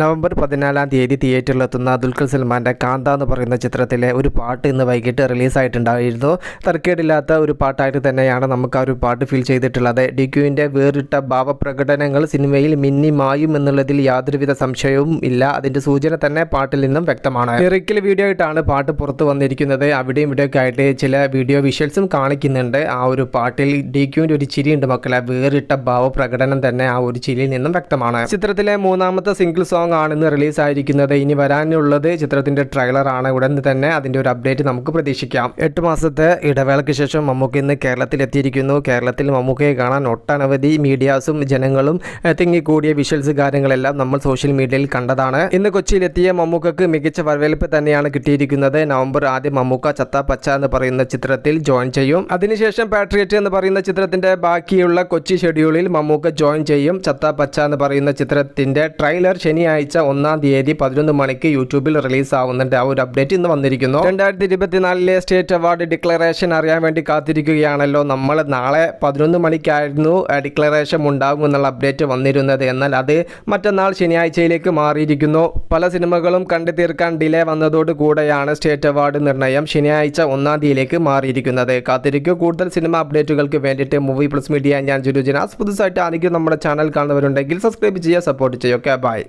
November പതിനാലാം തീയതി തിയേറ്ററിലെത്തുന്ന ദുൽഖർ സൽമാന്റെ കാന്ത എന്ന് പറയുന്ന ചിത്രത്തിലെ ഒരു പാട്ട് ഇന്ന് വൈകിട്ട് റിലീസായിട്ടുണ്ടായിരുന്നു. തർക്കേടില്ലാത്ത ഒരു പാട്ടായിട്ട് തന്നെയാണ് നമുക്ക് ആ ഒരു പാട്ട് ഫീൽ ചെയ്തിട്ടുള്ളത്. ഡിക്യുവിന്റെ വേറിട്ട ഭാവപ്രകടനങ്ങൾ സിനിമയിൽ മിന്നി മായും എന്നുള്ളതിൽ യാതൊരുവിധ സംശയവും ഇല്ല. അതിന്റെ സൂചന തന്നെ പാട്ടിൽ നിന്നും വ്യക്തമാണ്. ലിറിക്കൽ വീഡിയോ ആയിട്ടാണ് പാട്ട് പുറത്തു വന്നിരിക്കുന്നത്. അവിടെയും ഇവിടെയൊക്കെ ആയിട്ട് ചില വീഡിയോ വിഷ്വൽസും കാണിക്കുന്നുണ്ട്. ആ ഒരു പാട്ടിൽ ഡിക്യുവിന്റെ ഒരു ചിരിയുണ്ട് മക്കളെ. വേറിട്ട ഭാവപ്രകടനം തന്നെ ആ ഒരു ചിരിയിൽ നിന്നും വ്യക്തമാണ്. ചിത്രത്തിലെ മൂന്നാമത്തെ സിംഗിൾ സോങ് ആണ് ഇന്ന് റിലീസായിരിക്കുന്നത്. ഇനി വരാനുള്ളത് ചിത്രത്തിന്റെ ട്രെയിലർ ആണ്. ഉടൻ തന്നെ അതിന്റെ ഒരു അപ്ഡേറ്റ് നമുക്ക് പ്രതീക്ഷിക്കാം. എട്ട് മാസത്തെ ഇടവേളയ്ക്ക് ശേഷം മമ്മൂക്ക ഇന്ന് കേരളത്തിൽ എത്തിയിരിക്കുന്നു. കേരളത്തിൽ മമ്മൂക്കയെ കാണാൻ ഒട്ടനവധി മീഡിയാസും ജനങ്ങളും തിങ്ങിക്കൂടിയ വിഷ്വൽസ് കാര്യങ്ങളെല്ലാം നമ്മൾ സോഷ്യൽ മീഡിയയിൽ കണ്ടതാണ്. ഇന്ന് കൊച്ചിയിലെത്തിയ മമ്മൂക്കക്ക് മികച്ച വരവേൽപ്പ് തന്നെയാണ് കിട്ടിയിരിക്കുന്നത്. നവംബർ ആദ്യം മമ്മൂക്ക ചത്ത പച്ച എന്ന് പറയുന്ന ചിത്രത്തിൽ ജോയിൻ ചെയ്യും. അതിനുശേഷം പാട്രിയറ്റ് എന്ന് പറയുന്ന ചിത്രത്തിന്റെ ബാക്കിയുള്ള കൊച്ചി ഷെഡ്യൂളിൽ മമ്മൂക്ക ജോയിൻ ചെയ്യും. ചത്ത പച്ച എന്ന് പറയുന്ന ചിത്രത്തിന്റെ ട്രെയിലർ ശനിയാഴ്ച ഒന്നാം തീയതി പതിനൊന്ന് മണിക്ക് യൂട്യൂബിൽ റിലീസ് ആവുന്നുണ്ട് ആ ഒരു അപ്ഡേറ്റ് ഇന്ന് വന്നിരിക്കുന്നു. രണ്ടായിരത്തി ഇരുപത്തിനാലിലെ സ്റ്റേറ്റ് അവാർഡ് ഡിക്ലറേഷൻ അറിയാൻ വേണ്ടി കാത്തിരിക്കുകയാണല്ലോ നമ്മൾ. നാളെ പതിനൊന്ന് മണിക്കായിരുന്നു ഡിക്ലറേഷൻ ഉണ്ടാകും എന്നുള്ള അപ്ഡേറ്റ് വന്നിരുന്നത്. എന്നാൽ അത് മറ്റന്നാൾ ശനിയാഴ്ചയിലേക്ക് മാറിയിരിക്കുന്നു. പല സിനിമകളും കണ്ടു തീർക്കാൻ ഡിലേ വന്നതോട് കൂടെയാണ് സ്റ്റേറ്റ് അവാർഡ് നിർണയം ശനിയാഴ്ച ഒന്നാം തീയതിയിലേക്ക് മാറിയിരിക്കുന്നത്. കാത്തിരിക്കുക കൂടുതൽ സിനിമ അപ്ഡേറ്റുകൾക്ക് വേണ്ടിയിട്ട് മൂവി പ്ലസ് മീഡിയ ഞാൻ ജുരുജിനാസ് പുതുസായിട്ട് ആരെങ്കിലും നമ്മുടെ ചാനൽ കാണുന്നവരുണ്ടെങ്കിൽ സബ്സ്ക്രൈബ് ചെയ്യുക സപ്പോർട്ട് ചെയ്യുക. Okay bye.